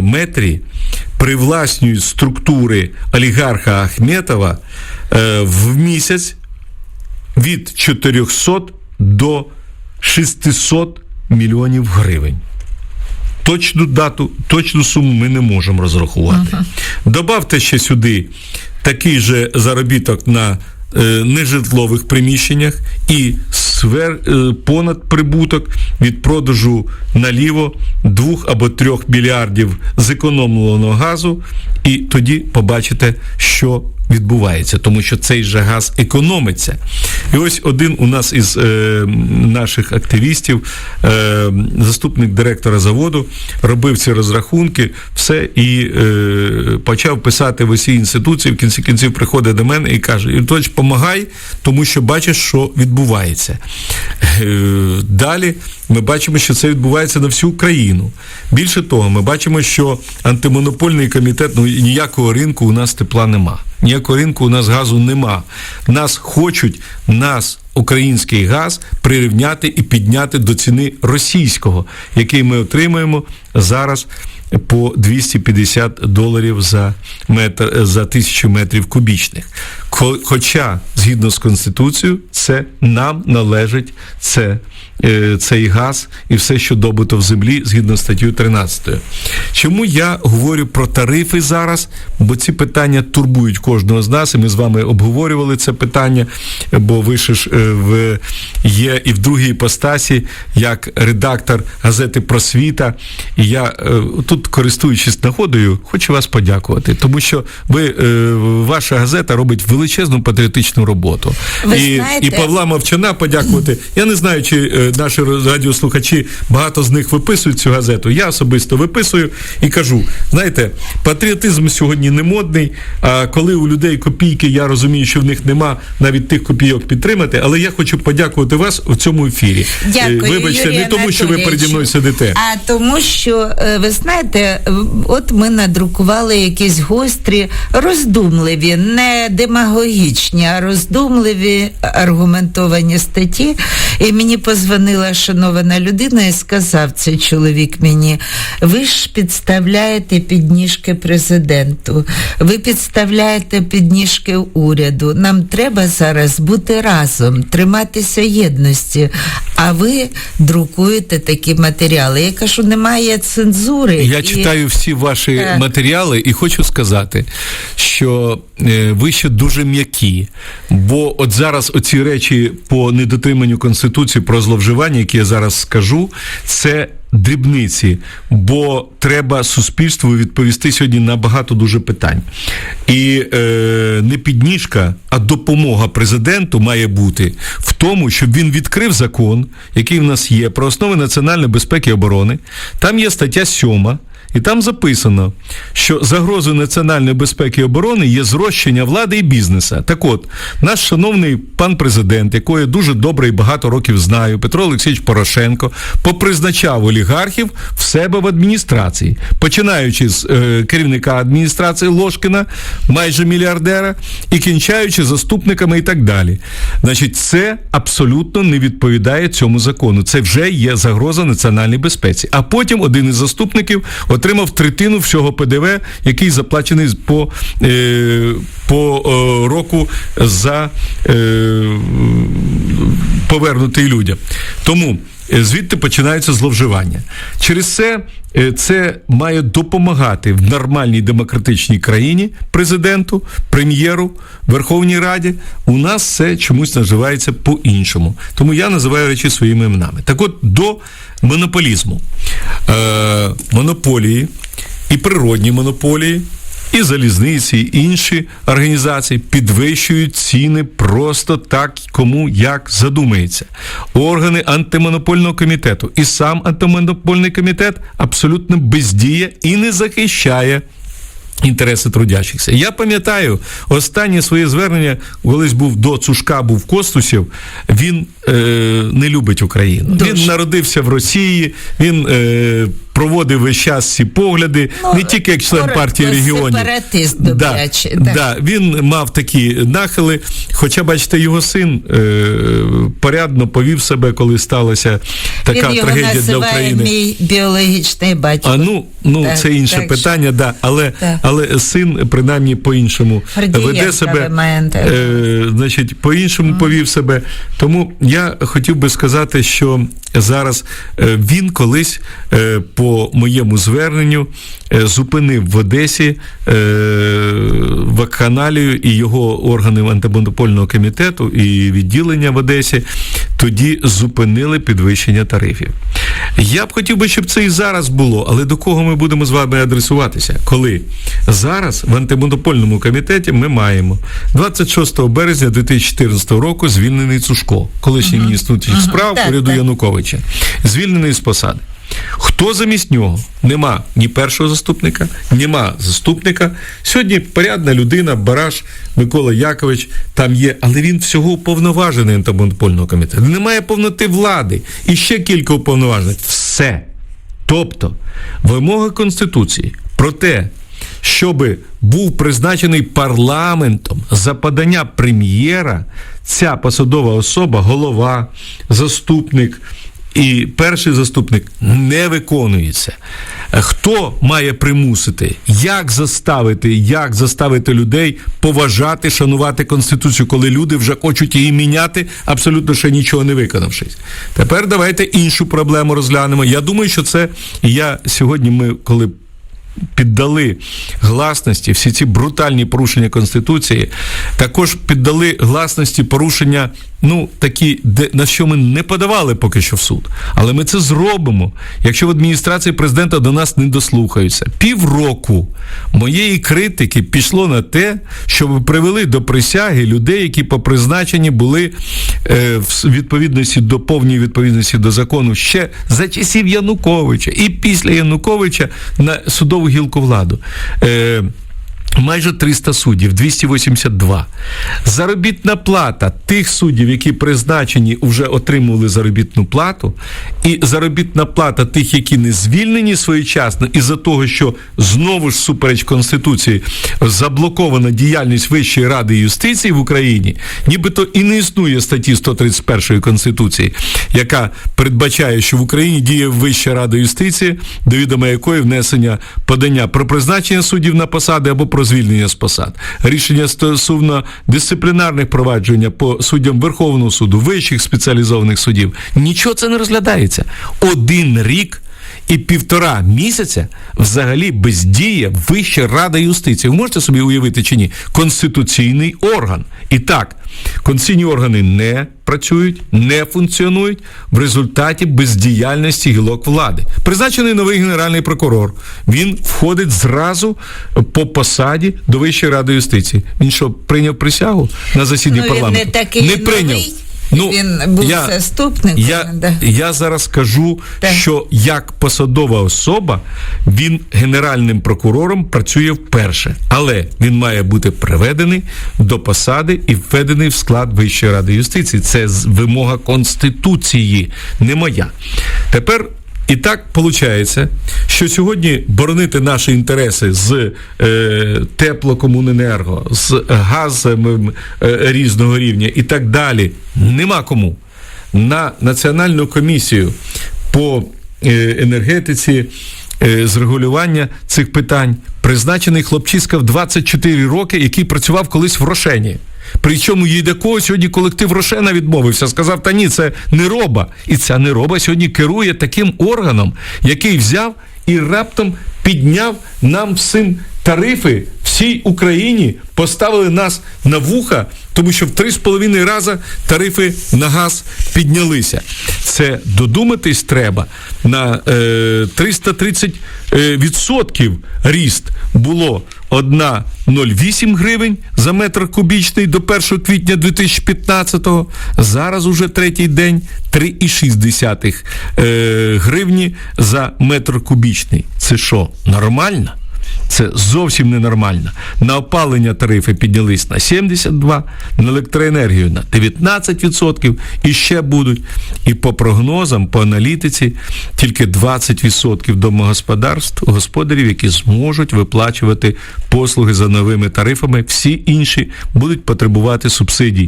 метрі привласнюють структури олігарха Ахметова е, в місяць від 400 до 600 мільйонів гривень. Точну дату, точну суму ми не можемо розрахувати. Добавте ще сюди такий же заробіток на е, нежитлових приміщеннях і свер, е, понад прибуток від продажу наліво двох або трьох мільярдів зекономленого газу, і тоді побачите, що відбувається, тому що цей же газ економиться. І ось один у нас із е, наших активістів, е, заступник директора заводу, робив ці розрахунки, все і е, почав писати в усі інституції. В кінці кінців приходить до мене і каже: Юртович, помагай, тому що бачиш, що відбувається. Е, далі ми бачимо, що це відбувається на всю країну. Більше того, ми бачимо, що антимонопольний комітет ну ніякого ринку у нас тепла нема. Ніякого ринку у нас газу нема. Нас хочуть, нас український газ прирівняти і підняти до ціни російського, який ми отримуємо зараз по 250 доларів за метр за тисячу метрів кубічних. Хоча, згідно з конституцією, це нам належить це, е, цей газ і все, що добуто в землі, згідно з статтю 13. Чому я говорю про тарифи зараз? Бо ці питання турбують кожного з нас, і ми з вами обговорювали це питання, бо ви ж е, в є і в другій іпостасі, як редактор газети Просвіта. Я е, тут, користуючись нагодою, хочу вас подякувати, тому що ви е, ваша газета робить величезну патріотичну роботу. Ви і, знаєте- і Павла Мовчана подякувати. Я не знаю, чи е, наші радіослухачі багато з них виписують цю газету. Я особисто виписую і кажу: знаєте, патріотизм сьогодні не модний. А коли у людей копійки, я розумію, що в них нема навіть тих копійок підтримати, але я хочу подякувати вас у цьому ефірі. Дякую, Вибачте, Юрію не тому, що ви переді мною сидите. А тому, що е, ви знаєте, от ми надрукували якісь гострі, роздумливі, не демагогічні, а роздумливі аргументовані статті. І мені позвонила шанована людина і сказав цей чоловік мені: ви ж підставляєте підніжки президенту, ви підставляєте підніжки уряду. Нам треба зараз бути разом, триматися єдності. А ви друкуєте такі матеріали. Я кажу, немає цензури. Я І- читаю всі ваші Так. матеріали і хочу сказати, що е, ви ще дуже м'які. Бо от зараз оці речі по недотриманню конституції про зловживання, які я зараз скажу, це. Дрібниці, бо треба суспільству відповісти сьогодні на багато дуже питань. І е, не підніжка, а допомога президенту має бути в тому, щоб він відкрив закон, який в нас є, про основи національної безпеки і оборони. Там є стаття 7, і там записано, що загрозою національної безпеки і оборони є зрощення влади і бізнеса. Так от, наш шановний пан президент, якого я дуже добре і багато років знаю, Петро Олексійович Порошенко, попризначав олігархів в себе в адміністрації, починаючи з е, керівника адміністрації Ложкіна, майже мільярдера, і кінчаючи заступниками і так далі. Значить, це абсолютно не відповідає цьому закону. Це вже є загроза національній безпеці. А потім один із заступників отримав третину всього ПДВ, який заплачений по, е, по е, року за е, повернутий людям. Тому. Е, Звідти починається зловживання. Через це е, це має допомагати в нормальній демократичній країні президенту, прем'єру, Верховній Раді. У нас це чомусь називається по-іншому. Тому я називаю речі своїми іменами. Так от до монополізму. Е, монополії і природні монополії. І залізниці, і інші організації підвищують ціни просто так, кому як задумається. Органи антимонопольного комітету і сам антимонопольний комітет абсолютно бездіє і не захищає. Інтереси трудящихся. Я пам'ятаю останнє своє звернення, колись був до Цушка, був Костусів. Він е, не любить Україну. Дуже. Він народився в Росії, він е, проводив весь час ці погляди, Ну, не тільки як член коротко, партії регіонів. сепаратист да, да. да. він мав такі нахили. Хоча, бачите, його син е, порядно повів себе, коли сталася така Він його трагедія для України. мій біологічний батько. А ну, ну Так, це інше так що- питання, да. Але, Так. але син принаймні по-іншому Гордієнка веде себе, е, значить, по-іншому повів себе. Тому я хотів би сказати, що зараз е, він колись е, по моєму зверненню е, зупинив в Одесі е, вакханалію і його органи антимонопольного комітету і відділення в Одесі тоді зупинили підвищення тарифів. Я б хотів би, щоб це і зараз було, але до кого ми будемо з вами адресуватися? Коли зараз в антимонопольному комітеті ми маємо 26 березня 2014 року звільнений Цушко, колишній міністр внутрішніх справ уряду. Януковича, звільнений з посади. Хто замість нього? Нема ні першого заступника, нема заступника. Сьогодні порядна людина, Бараш Микола Якович там є, але він всього уповноважений антимонопольного комітету. Немає повноти влади. І ще кілька уповноважень. Все. Тобто вимоги Конституції про те, щоб був призначений парламентом за подання прем'єра, ця посадова особа, голова, заступник і перший заступник не виконується. Хто має примусити? Як заставити, як заставити людей поважати, шанувати Конституцію, коли люди вже хочуть її міняти, абсолютно ще нічого не виконавшись? Тепер давайте іншу проблему розглянемо. Я думаю, що це я сьогодні. Ми коли піддали гласності всі ці брутальні порушення Конституції, також піддали гласності порушення, ну такі, де на що ми не подавали поки що в суд. Але ми це зробимо, якщо в адміністрації президента до нас не дослухаються. Півроку моєї критики пішло на те, щоб привели до присяги людей, які по призначенні були е, в відповідності до повній відповідності до закону ще за часів Януковича і після Януковича на судову o Rio Covilado. É, Майже 300 суддів, 282. Заробітна плата тих суддів, які призначені, вже отримували заробітну плату, і заробітна плата тих, які не звільнені своєчасно, із-за того, що знову ж супереч Конституції заблокована діяльність Вищої ради юстиції в Україні, нібито і не існує статті 131 Конституції, яка передбачає, що в Україні діє Вища рада юстиції, до відома якої внесення подання про призначення суддів на посади або про звільнення з посад. Рішення стосовно дисциплінарних провадження по суддям Верховного суду, вищих спеціалізованих судів. Нічого це не розглядається. Один рік. І півтора місяця взагалі бездіє Вища рада юстиції. Ви можете собі уявити чи ні? Конституційний орган. І так, конституційні органи не працюють, не функціонують в результаті бездіяльності гілок влади. Призначений новий генеральний прокурор. Він входить зразу по посаді до Вищої ради юстиції. Він що, прийняв присягу на засіданні Ну, парламенту? не такий не прийняв. новий. Він був заступником, Я, да. я зараз кажу, Так. що як посадова особа він генеральним прокурором працює вперше, але він має бути приведений до посади і введений в склад Вищої ради юстиції. Це вимога конституції, не моя. Тепер. І так виходить, що сьогодні боронити наші інтереси з е, теплокомуненерго, з газом е, різного рівня і так далі нема кому. На національну комісію по е, енергетиці е, з регулювання цих питань призначений хлопчиська в 24 роки, який працював колись в Рошені. Причому їй кого сьогодні колектив Рошена відмовився, сказав, та ні, це нероба. І ця нероба сьогодні керує таким органом, який взяв і раптом підняв нам всім тарифи всій Україні, поставили нас на вуха, тому що в 3,5 рази тарифи на газ піднялися. Це додуматись треба на е, 330 е, відсотків ріст було 1,08 гривень за метр кубічний до 1 квітня 2015-го. Зараз уже третій день 3,6 е, гривні за метр кубічний. Це що, нормально? Це зовсім ненормально. На опалення тарифи піднялись на 72, на електроенергію на 19% і ще будуть. І по прогнозам, по аналітиці, тільки 20% домогосподарств, господарів, які зможуть виплачувати послуги за новими тарифами, всі інші будуть потребувати субсидій.